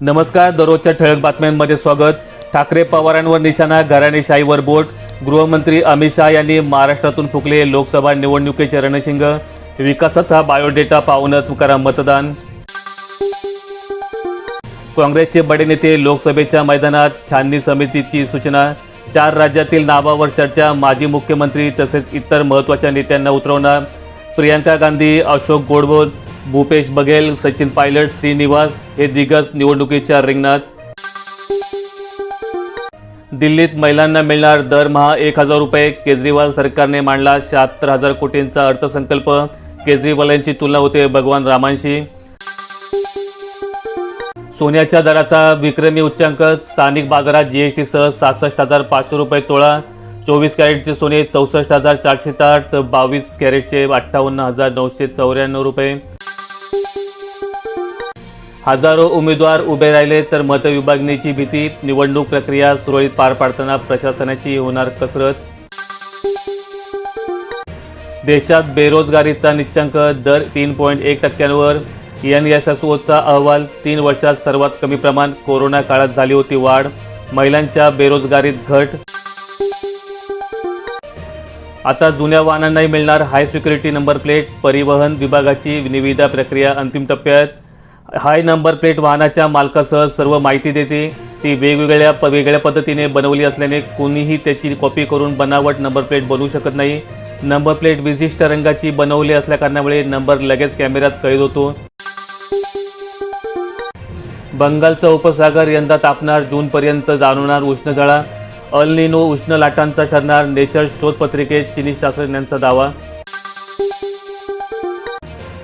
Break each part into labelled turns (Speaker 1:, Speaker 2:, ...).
Speaker 1: नमस्कार दररोजच्या ठळक बातम्यांमध्ये स्वागत. ठाकरे पवारांवर निशाणा घराणेशाहीवर बोट. गृहमंत्री अमित शहा यांनी महाराष्ट्रातून फुकले लोकसभा निवडणुकीचे रणशिंग. विकासाचा बायोडेटा पाहूनच करा मतदान. काँग्रेसचे बडे नेते लोकसभेच्या मैदानात छाननी समितीची सूचना. चार राज्यातील नावावर चर्चा माजी मुख्यमंत्री तसेच इतर महत्त्वाच्या नेत्यांना उतरवणार. प्रियंका गांधी अशोक गोडबोल भूपेश बघेल सचिन पायलट श्रीनिवास हे दिग्गज निवडणुकीच्या रिंगणात. दिल्लीत महिलांना मिळणार दरमहा एक हजार रुपये. केजरीवाल सरकारने मांडला शहात्तर हजार कोटींचा अर्थसंकल्प. केजरीवाल यांची तुलना होते भगवान रामांशी. सोन्याच्या दराचा विक्रमी उच्चांक. स्थानिक बाजारात जीएसटीसह सहासष्ट हजार पाचशे रुपये तोळा. चोवीस कॅरेटचे सोने चौसष्ट हजार चारशे साठ बावीस कॅरेटचे अठ्ठावन्न हजार नऊशे चौऱ्याण्णव रुपये. हजारो उमेदवार उभे राहिले तर मतविभागणीची भीती निवडणूक प्रक्रिया सुरळीत पार पाडताना प्रशासनाची होणार कसरत. देशात बेरोजगारीचा निच्चांक दर तीन पॉईंट एक टक्क्यांवर. एन एस एस ओचा अहवाल तीन वर्षात सर्वात कमी प्रमाण कोरोना काळात झाली होती वाढ. महिलांच्या बेरोजगारीत घट. आता जुन्या वाहनांनाही मिळणार हाय सिक्युरिटी नंबर प्लेट परिवहन विभागाची निविदा प्रक्रिया अंतिम टप्प्यात. हाय नंबर प्लेट वाहनाच्या मालकासह सर्व माहिती देते. ती वेगवेगळ्या प वेगळ्या पद्धतीने बनवली असल्याने कोणीही त्याची कॉपी करून बनावट नंबर प्लेट बनवू शकत नाही. नंबर प्लेट विशिष्ट रंगाची बनवली असल्याकारणामुळे नंबर लगेच कॅमेऱ्यात कैद होतो. बंगालचा उपसागर यंदा तापणार जूनपर्यंत जाणवणार उष्णझळा अल निनो उष्ण लाटांचा ठरणार नेचर शोधपत्रिकेत चिनी शास्त्रज्ञांचा दावा.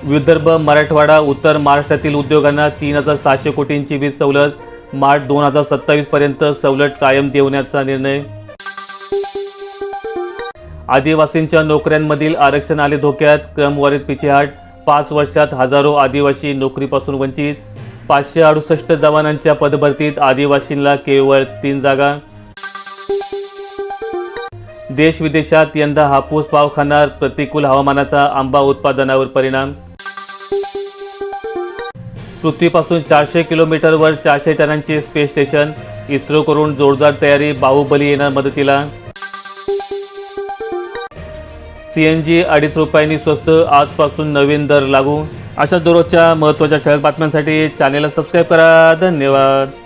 Speaker 1: विदर्भ मराठवाडा उत्तर महाराष्ट्रातील उद्योगांना तीन हजार सहाशे कोटींची वीज सवलत. मार्च दोन हजार सत्तावीस पर्यंत सवलत कायम देवण्याचा निर्णय. आदिवासींच्या नोकऱ्यांमधील आरक्षण आले धोक्यात. क्रमवारीत पिछेहाट. पाच वर्षात हजारो आदिवासी नोकरीपासून वंचित. पाचशे अडुसष्ट जवानांच्या पदभरतीत आदिवासींना केवळ तीन जागा. देश विदेशात यंदा हापूस पाव खाणार प्रतिकूल हवामानाचा आंबा उत्पादनावर परिणाम. पृथ्वीपासून चारशे किलोमीटरवर चारशे टनांचे स्पेस स्टेशन इस्रोकडून जोरदार तयारी बाहुबली येणार मदतीला. सीएनजी अडीच रुपयांनी स्वस्त आजपासून नवीन दर लागू. अशा दररोजच्या महत्त्वाच्या ठळक बातम्यांसाठी चॅनेलला सबस्क्राईब करा. धन्यवाद.